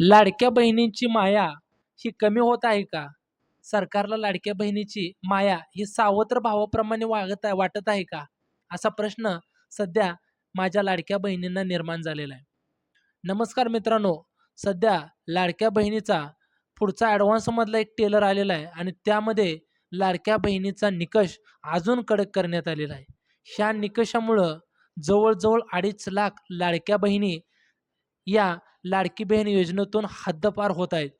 लाडक्या बहिणींची माया ही कमी होत आहे का? सरकारला लाडक्या बहिणीची माया ही सावत्र भावाप्रमाणे वागत आहे वाटत आहे का? असा प्रश्न सध्या माझ्या लाडक्या बहिणींना निर्माण झालेला आहे. नमस्कार मित्रांनो सध्या लाडक्या बहिणीचा पुढचा ॲडव्हान्समधला एक टेलर आलेला आहे आणि त्यामध्ये लाडक्या बहिणीचा निकष अजून कडक करण्यात आलेला आहे. ह्या निकषामुळं जवळजवळ अडीच लाख लाडक्या बहिणी या लाडकी बहीण योजनेतून हद्दपार होत आहेत.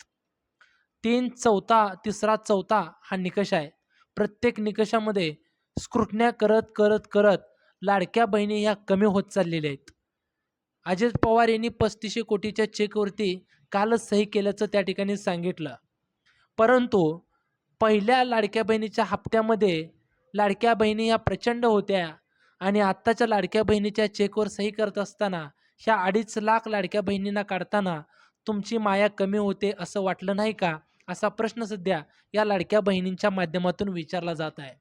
तीन चौथा तिसरा चौथा हा निकष आहे. प्रत्येक निकषामध्ये स्क्रुटण्या करत करत करत लाडक्या बहिणी ह्या कमी होत चाललेल्या आहेत. अजित पवार यांनी पस्तीसशे कोटीच्या चेकवरती कालच सही केल्याचं त्या ठिकाणी सांगितलं. परंतु पहिल्या लाडक्या बहिणीच्या हप्त्यामध्ये लाडक्या बहिणी ह्या प्रचंड होत्या आणि आत्ताच्या लाडक्या बहिणीच्या चेकवर सही करत असताना ह्या अडीच लाख लाडक्या बहिणींना काढताना तुमची माया कमी होते असं वाटलं नाही का? असा प्रश्न सध्या या लाडक्या बहिणींच्या माध्यमातून विचारला जात आहे.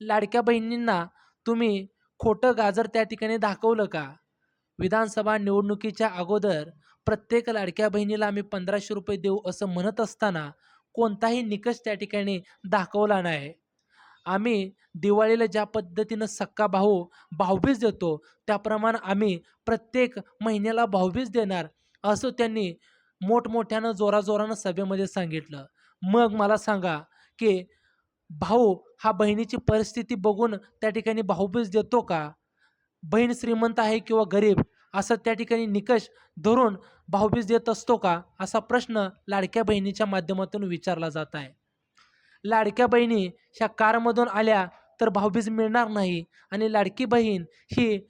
लाडक्या बहिणींना तुम्ही खोटं गाजर त्या ठिकाणी दाखवलं का? विधानसभा निवडणुकीच्या अगोदर प्रत्येक लाडक्या बहिणीला आम्ही पंधराशे रुपये देऊ असं म्हणत असताना कोणताही निकष त्या ठिकाणी दाखवला नाही. आम्ही दिवाळीला ज्या पद्धतीनं सक्का भाऊ भाऊबीज देतो त्याप्रमाणे आम्ही प्रत्येक महिन्याला भाऊबीज देणार असं त्यांनी मोठमोठ्यानं जोराजोरानं सभेमध्ये सांगितलं. मग मला सांगा की भाऊ हा बहिणीची परिस्थिती बघून त्या ठिकाणी भाऊबीज देतो का? बहीण श्रीमंत आहे किंवा गरीब असं त्या ठिकाणी निकष धरून भाऊबीज देत असतो का? असा प्रश्न लाडक्या बहिणीच्या माध्यमातून विचारला जात आहे. लाडक्या बहिणी ह्या कारमधून आल्या तर भाऊबीज मिळणार नाही. आणि लाडकी बहीण ही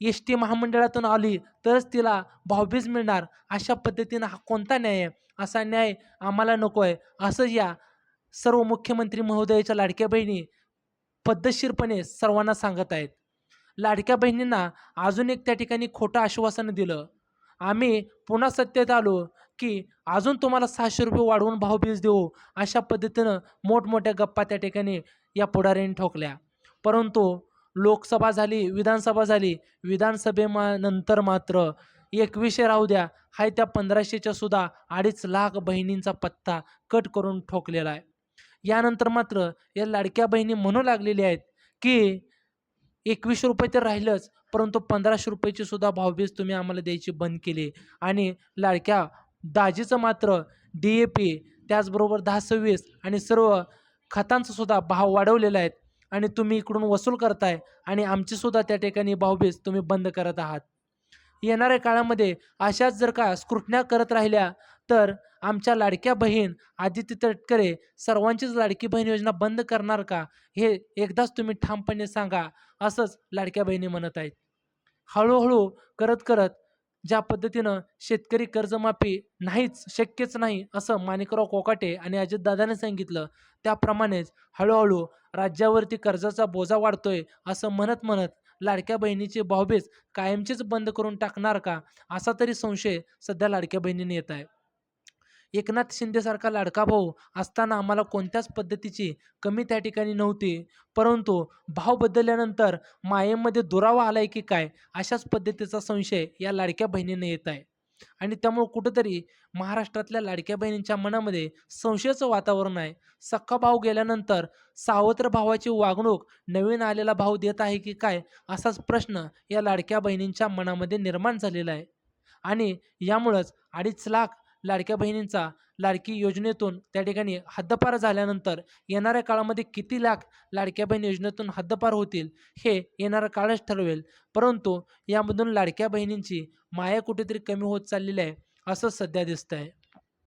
एस टी महामंडळातून आली तरच तिला भाऊबीज मिळणार. अशा पद्धतीनं हा कोणता न्याय? आहे असा न्याय आम्हाला नको आहे असं या सर्व मुख्यमंत्री महोदयाच्या लाडक्या बहिणी पद्धतशीरपणे सर्वांना सांगत आहेत. लाडक्या बहिणींना अजून एक त्या ठिकाणी खोटं आश्वासन दिलं. आम्ही पुन्हा सत्तेत आलो. की अजून तुम्हाला सहाशे रुपये वाढवून भावबीज देऊ अशा पद्धतीनं मोठमोठ्या गप्पा त्या ठिकाणी या पुढाऱ्यांनी ठोकल्या. परंतु लोकसभा झाली विधानसभा झाली विधानसभे नंतर मात्र एकवीसशे राहू द्या हाय त्या पंधराशेच्या सुद्धा अडीच लाख बहिणींचा पत्ता कट करून ठोकलेला आहे. यानंतर मात्र या लाडक्या बहिणी म्हणू लागलेल्या आहेत की एकवीसशे रुपये तर राहिलंच परंतु पंधराशे रुपयाची सुद्धा भावबीज तुम्ही आम्हाला द्यायची बंद केली आणि लाडक्या दाजीचं मात्र डी ए पी त्याचबरोबर दहा सव्वीस आणि सर्व खतांचं सुद्धा भाव वाढवलेला आहेत. आणि तुम्ही इकडून वसूल करताय आणि आमचीसुद्धा त्या ठिकाणी भावबीज तुम्ही बंद करत आहात. येणाऱ्या काळामध्ये अशाच जर का स्क्रुटण्या करत राहिल्या तर आमच्या लाडक्या बहीण आदित्य तटकरे सर्वांचीच लाडकी बहीण योजना बंद करणार का हे एकदाच तुम्ही ठामपणे सांगा असंच लाडक्या बहिणी म्हणत आहेत. हळूहळू करत करत ज्या पद्धतीनं शेतकरी कर्जमाफी नाहीच शक्यच नाही असं माणिकराव कोकाटे आणि अजितदादाने सांगितलं त्याप्रमाणेच हळूहळू राज्यावरती कर्जाचा बोजा वाढतोय असं म्हणत म्हणत लाडक्या बहिणीची भावबीज कायमचीच बंद करून टाकणार का? असा तरी संशय सध्या लाडक्या बहिणीने येत आहे. एकनाथ शिंदेसारखा लाडका भाऊ असताना आम्हाला कोणत्याच पद्धतीची कमी त्या ठिकाणी नव्हती. परंतु भाव बदलल्यानंतर मायेमध्ये दुरावा आलाय की काय अशाच पद्धतीचा संशय या लाडक्या बहिणीने येत आहे. आणि त्यामुळं कुठंतरी महाराष्ट्रातल्या लाडक्या बहिणींच्या मनामध्ये संशयाचं वातावरण आहे. सक्का भाऊ गेल्यानंतर सावत्र भावाची वागणूक नवीन आलेला भाऊ देत आहे की काय असाच प्रश्न या लाडक्या बहिणींच्या मनामध्ये निर्माण झालेला आहे. आणि यामुळंच अडीच लाख लाडक्या बहिणींचा लाडकी योजनेतून त्या ठिकाणी हद्दपार झाल्यानंतर येणाऱ्या काळामध्ये किती लाख लाडक्या बहीण योजनेतून हद्दपार होतील हे येणारा काळच ठरवेल. परंतु यामधून लाडक्या बहिणींची माया कुठेतरी कमी होत चाललेली आहे असं सध्या दिसतं आहे